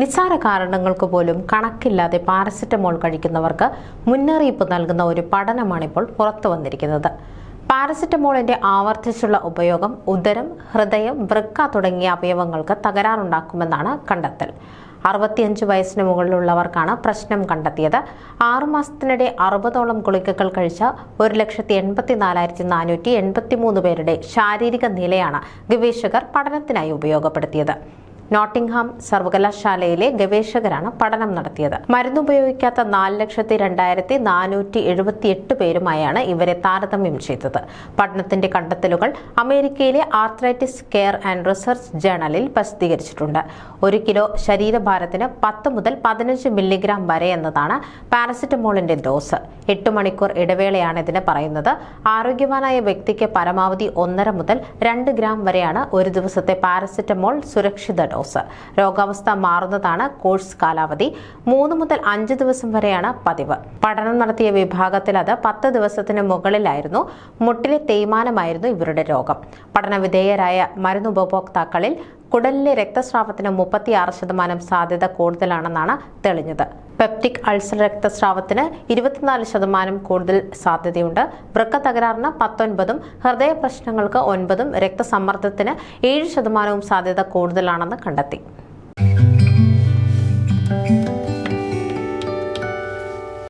നിസ്സാര കാരണങ്ങൾക്ക് പോലും കണക്കില്ലാതെ പാരസെറ്റമോൾ കഴിക്കുന്നവർക്ക് മുന്നറിയിപ്പ് നൽകുന്ന ഒരു പഠനമാണിപ്പോൾ പുറത്തു വന്നിരിക്കുന്നത്. പാരസെറ്റമോളിന്റെ ആവർത്തിച്ചുള്ള ഉപയോഗം ഉദരം ഹൃദയം വൃക്ക തുടങ്ങിയ അവയവങ്ങൾക്ക് തകരാറുണ്ടാക്കുമെന്നാണ് കണ്ടെത്തൽ. അറുപത്തിയഞ്ച് വയസ്സിന് മുകളിലുള്ളവർക്കാണ് പ്രശ്നം കണ്ടെത്തിയത്. ആറുമാസത്തിനിടെ അറുപതോളം ഗുളികകൾ കഴിച്ച ഒരു ലക്ഷത്തി എൺപത്തി നാലായിരത്തി നാനൂറ്റി എൺപത്തി മൂന്ന് പേരുടെ ശാരീരിക നിലയാണ് ഗവേഷകർ പഠനത്തിനായി ഉപയോഗപ്പെടുത്തിയത്. നോട്ടിംഗ്ഹാം സർവകലാശാലയിലെ ഗവേഷകരാണ് പഠനം നടത്തിയത്. മരുന്നുപയോഗിക്കാത്ത നാല് ലക്ഷത്തി രണ്ടായിരത്തി നാനൂറ്റി എഴുപത്തി എട്ട് പേരുമായാണ് ഇവരെ താരതമ്യം ചെയ്തത്. പഠനത്തിന്റെ കണ്ടെത്തലുകൾ അമേരിക്കയിലെ ആർത്രൈറ്റിസ് കെയർ ആൻഡ് റിസർച്ച് ജേണലിൽ പ്രസിദ്ധീകരിച്ചിട്ടുണ്ട്. ഒരു കിലോ ശരീരഭാരത്തിന് പത്ത് മുതൽ പതിനഞ്ച് മില്ലിഗ്രാം വരെ എന്നതാണ് പാരസിറ്റമോളിന്റെ ഡോസ്. എട്ട് മണിക്കൂർ ഇടവേളയാണ് ഇതിന് പറയുന്നത്. ആരോഗ്യവാനായ വ്യക്തിക്ക് പരമാവധി ഒന്നര മുതൽ രണ്ട് ഗ്രാം വരെയാണ് ഒരു ദിവസത്തെ പാരസിറ്റമോൾ സുരക്ഷിത ഡോസ് രോഗാവസ്ഥ മാറുന്നതാണ് കോഴ്സ് കാലാവധി. മൂന്ന് മുതൽ അഞ്ച് ദിവസം വരെയാണ് പതിവ്. പഠനം നടത്തിയ വിഭാഗത്തിൽ അത് പത്ത് ദിവസത്തിന് മുകളിലായിരുന്നു. മുട്ടിലെ തേയ്മാനമായിരുന്നു ഇവരുടെ രോഗം. പഠനവിധേയരായ മരുന്ന് ഉപഭോക്താക്കളിൽ കുടലിലെ രക്തസ്രാവത്തിന് മുപ്പത്തിയാറ് ശതമാനം സാധ്യത കൂടുതലാണെന്നാണ് തെളിഞ്ഞത്. പെപ്റ്റിക് അൾസർ രക്തസ്രാവത്തിന് ഇരുപത്തിനാല് ശതമാനം കൂടുതൽ സാധ്യതയുണ്ട്. വൃക്ക തകരാറിന് പത്തൊൻപതും ഹൃദയ പ്രശ്നങ്ങൾക്ക് ഒൻപതും രക്തസമ്മർദ്ദത്തിന് ഏഴ് ശതമാനവും സാധ്യത കൂടുതലാണെന്ന് കണ്ടെത്തി.